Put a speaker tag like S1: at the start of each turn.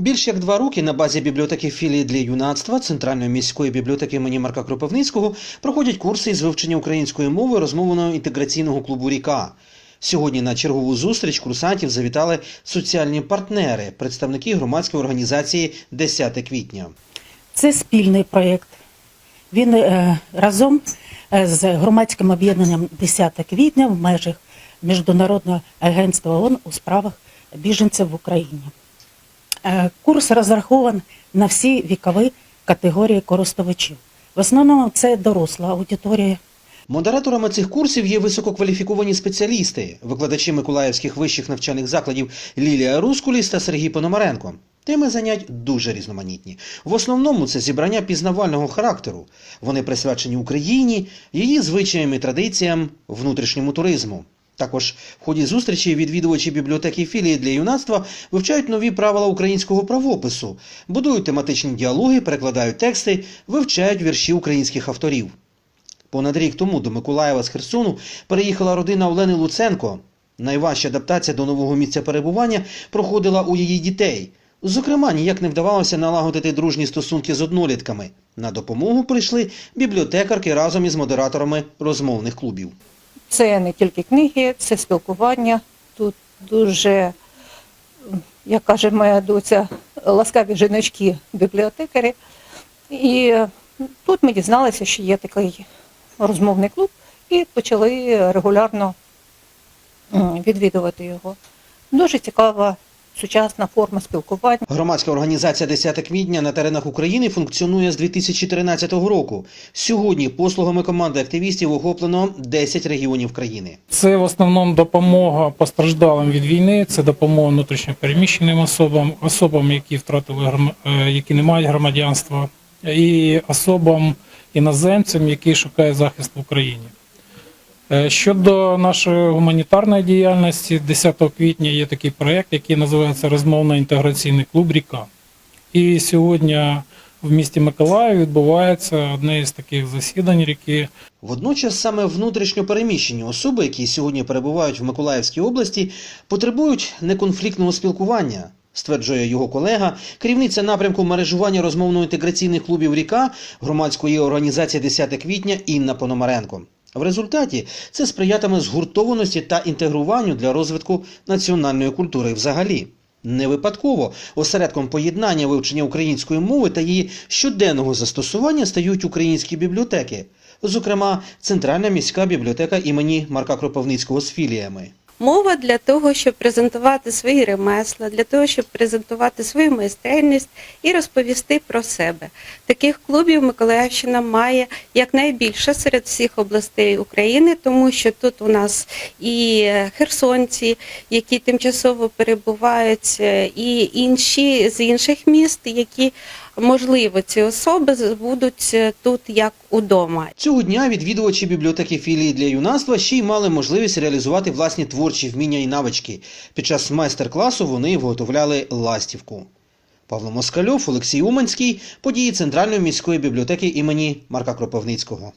S1: Більш як два роки на базі бібліотеки філії для юнацтва Центральної міської бібліотеки імені Марка Кропивницького проходять курси із вивчення української мови розмовленого інтеграційного клубу Ріка. Сьогодні на чергову зустріч курсантів завітали соціальні партнери, представники громадської організації 10 квітня.
S2: Це спільний проєкт. Він е, разом е, з громадським об'єднанням 10 квітня в межах Міжнародного агентства ООН у справах біженців в Україні. Е, Курс розрахований на всі вікові категорії користувачів. В основному це доросла аудиторія.
S1: Модераторами цих курсів є висококваліфіковані спеціалісти, викладачі Миколаївських вищих навчальних закладів Лілія Рускуліс та Сергій Пономаренко. Теми занять дуже різноманітні. В основному це зібрання пізнавального характеру. Вони присвячені Україні, її звичаям і традиціям, внутрішньому туризму. Також в ході зустрічі відвідувачі бібліотеки філії для юнацтва вивчають нові правила українського правопису, будують тематичні діалоги, перекладають тексти, вивчають вірші українських авторів. Понад рік тому до Миколаєва з Херсону переїхала родина Олени Луценко. Найважча адаптація до нового місця перебування проходила у її дітей. Зокрема, ніяк не вдавалося налагодити дружні стосунки з однолітками. На допомогу прийшли бібліотекарки разом із модераторами розмовних клубів.
S3: Це не тільки книги, це спілкування. Тут дуже, як каже моя доця, ласкаві жіночки бібліотекарі. І тут ми дізналися, що є такий розмовний клуб, і почали регулярно відвідувати його. Дуже цікава сучасна форма спілкування.
S1: Громадська організація 10 квітня на теренах України функціонує з 2013 року. Сьогодні послугами команди активістів охоплено 10 регіонів країни.
S4: Це в основному допомога постраждалим від війни, це допомога внутрішньопереміщеним особам, особам, які втратили е, які не мають громадянства, і особам іноземцям, які шукають захист в Україні. Е, Щодо нашої гуманітарної діяльності, 10 квітня є такий проєкт, який називається Розмовно-інтеграційний клуб Ріка. І сьогодні в місті Миколаїв відбувається одне із таких засідань ріки.
S1: Водночас саме внутрішньо переміщені особи, які сьогодні перебувають в Миколаївській області, потребують неконфліктного спілкування. Стверджує його колега, керівниця напрямку мережування розмовно-інтеграційних клубів Ріка громадської організації 10 квітня Інна Пономаренко. В результаті це сприятиме згуртованості та інтегруванню для розвитку національної культури взагалі. Не випадково осередком поєднання вивчення української мови та її щоденного застосування стають українські бібліотеки, зокрема Центральна міська бібліотека імені Марка Кропивницького з філіями.
S5: Мова для того, щоб презентувати свої ремесла, для того, щоб презентувати свою майстерність і розповісти про себе. Таких клубів Миколаївщина має якнайбільше серед всіх областей України, тому що тут у нас і херсонці, які тимчасово перебувають, е, і інші з інших міст, які можливо ці особи будуть е, тут як удома.
S1: Цього дня відвідувачі бібліотеки філії для юнацтва ще й мали можливість реалізувати власні творчі вміння і навички. Під час майстер-класу вони виготовляли ластівку. Павло Москальов, Олексій Уманський, події Центральної міської бібліотеки імені Марка Кропивницького.